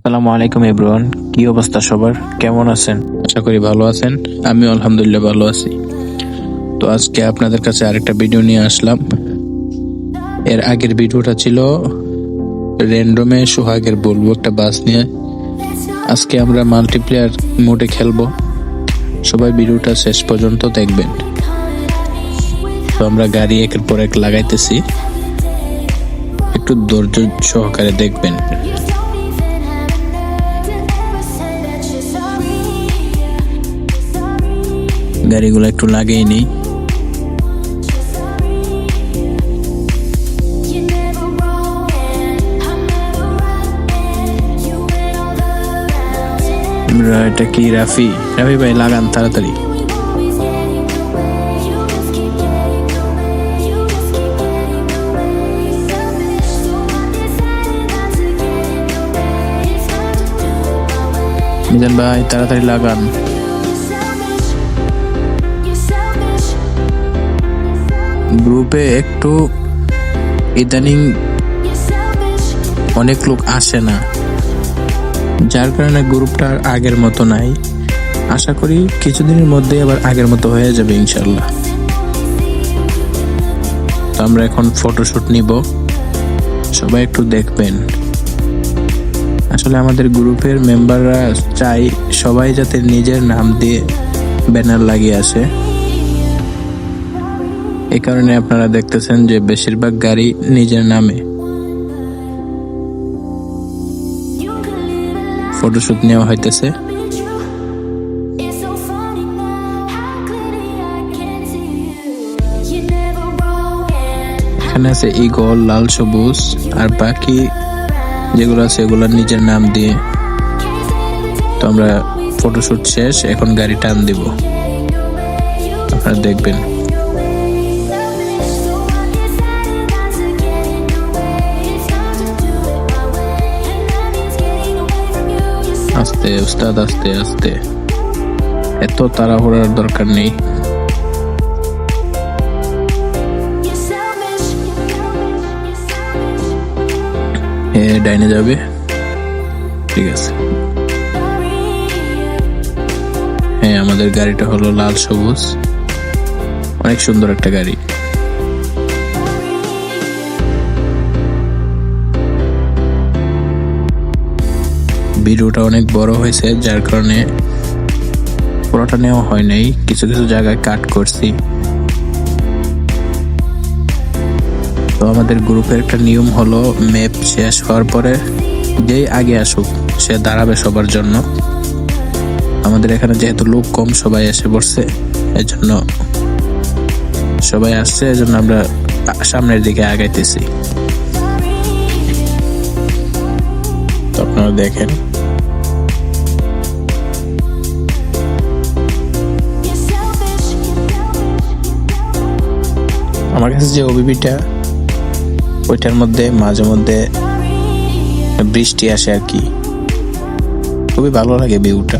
আসসালামু আলাইকুম এব্রুয়ান কি অবস্থা সবার? কেমন আছেন? আশা করি ভালো আছেন। আমি আলহামদুলিল্লাহ ভালো আছি। তো আজকে আপনাদের কাছে আরেকটা ভিডিও নিয়ে আসলাম। এর আগের ভিডিওটা ছিল র্যান্ডমে সোহাগের বলব একটা বাস নিয়ে। আজকে আমরা মাল্টিপ্লেয়ার মোডে খেলব। সবাই ভিডিওটা শেষ পর্যন্ত দেখবেন। তো আমরা গাড়ি একের পর এক লাগাইতেছি। একটু ধৈর্য সহকারে দেখবেন। গাড়িগুলো একটু লাগিয়ে নিই আমরা এটা কি রাফি রাফি ভাই লাগান তাড়াতাড়ি মিজান ভাই তাড়াতাড়ি লাগান গ্রুপে একটু ইদানিং অনেক লোক আসে না। যার কারণে গ্রুপটা আগের মতো নাই। আশা করি কিছুদিনের মধ্যে আবার আগের মতো হয়ে যাবে ইনশাল্লাহ। তো আমরা এখন ফটোশুট নিব। সবাই একটু দেখবেন। আসলে আমাদের গ্রুপের মেম্বাররা চাই সবাই যাতে নিজের নাম দিয়ে ব্যানার লাগিয়ে আসে। এই কারণে আপনারা দেখতেছেন যে বেশিরভাগ গাড়ি নিজের নামে। ফটোশুট নেওয়া হইতেছে। এখানে আছে ইগল লাল সবুজ, আর বাকি যেগুলো আছে এগুলো নিজের নাম দিয়ে। তো আমরা ফটোশুট শেষ, এখন গাড়ি টান দিব। আপনারা দেখবেন। আস্তে, উস্তাদ আস্তে আস্তে। এত তাড়াহুড়ার দরকার নেই। ডাইনে যাবে? ঠিক আছে। হ্যাঁ আমাদের গাড়িটা হলো লাল সবুজ। অনেক সুন্দর একটা গাড়ি। ভিডিওটা অনেক বড় হয়েছে, যার কারণে পুরোটা নেওয়া হয় নাই, কিছু কিছু জায়গায় কাট করছি। তো আমাদের গ্রুপের একটা নিয়ম হলো ম্যাপ শেষ হওয়ার পরে যেই আগে আসুক, সে দাঁড়াবে সবার জন্য। আমাদের এখানে যেহেতু লোক কম, সবাই এসে পড়ছে, এজন্য সবাই আসছে, এজন্য আমরা সামনের দিকে আগাইতেছি। তো আপনারা দেখেন। আমার কাছে যে ওবিপিটা ওইটার মধ্যে মাঝে মধ্যে বৃষ্টি আসে আর কি। খুবই ভালো লাগে ভিউটা।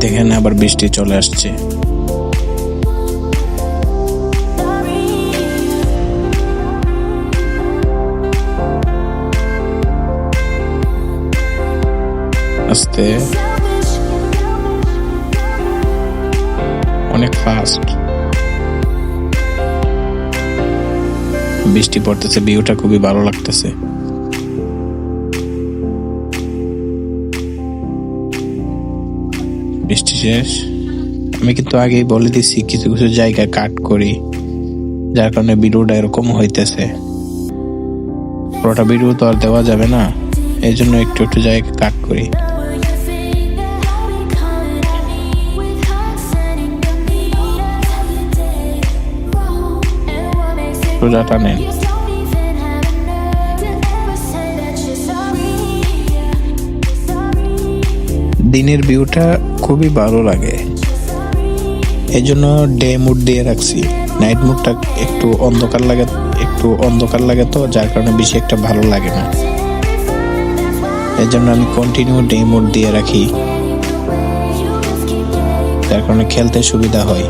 দেখেন আবার বৃষ্টি চলে আসছে। আস্তে। অনেক ফাস্ট বৃষ্টি পড়তেছে ভিউটা খুবই ভালো লাগতেছে। বৃষ্টি শেষ। আমি কিন্তু আগেই বলে দিছি, কিছু কিছু জায়গা কাট করি, যার কারণে ভিডিওটা এরকম হইতেছে। পুরোটা ভিডিও তো আর দেওয়া যাবে না, এই জন্য একটু একটু জায়গা কাট করি। সোজা টানেন দিনের ভিউটা খুবই ভালো লাগে। এই জন্য ডে মুড দিয়ে রাখছি। নাইট মুডটা একটু অন্ধকার লাগে একটু অন্ধকার লাগে তো যার কারণে বেশি একটা ভালো লাগে না। এই জন্য আমি কন্টিনিউ ডে মুড দিয়ে রাখি। যার কারণে খেলতে সুবিধা হয়।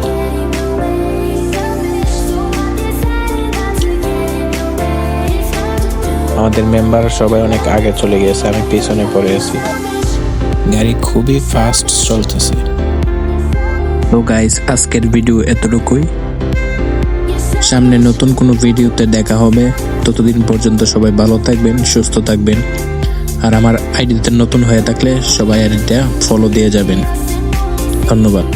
আমাদের মেম্বার সবাই অনেক আগে চলে গিয়েছে, আমি পিছনে পড়ে আছি। গাড়ি খুবই ফাস্ট চলতেছে। তো গাইস আজকের ভিডিও এতটুকুই। সামনে নতুন কোনো ভিডিওতে দেখা হবে। ততদিন পর্যন্ত সবাই ভালো থাকবেন, সুস্থ থাকবেন। আর আমার আইডিতে নতুন হয়ে থাকলে সবাই আইডিটা ফলো দিয়ে যাবেন। ধন্যবাদ।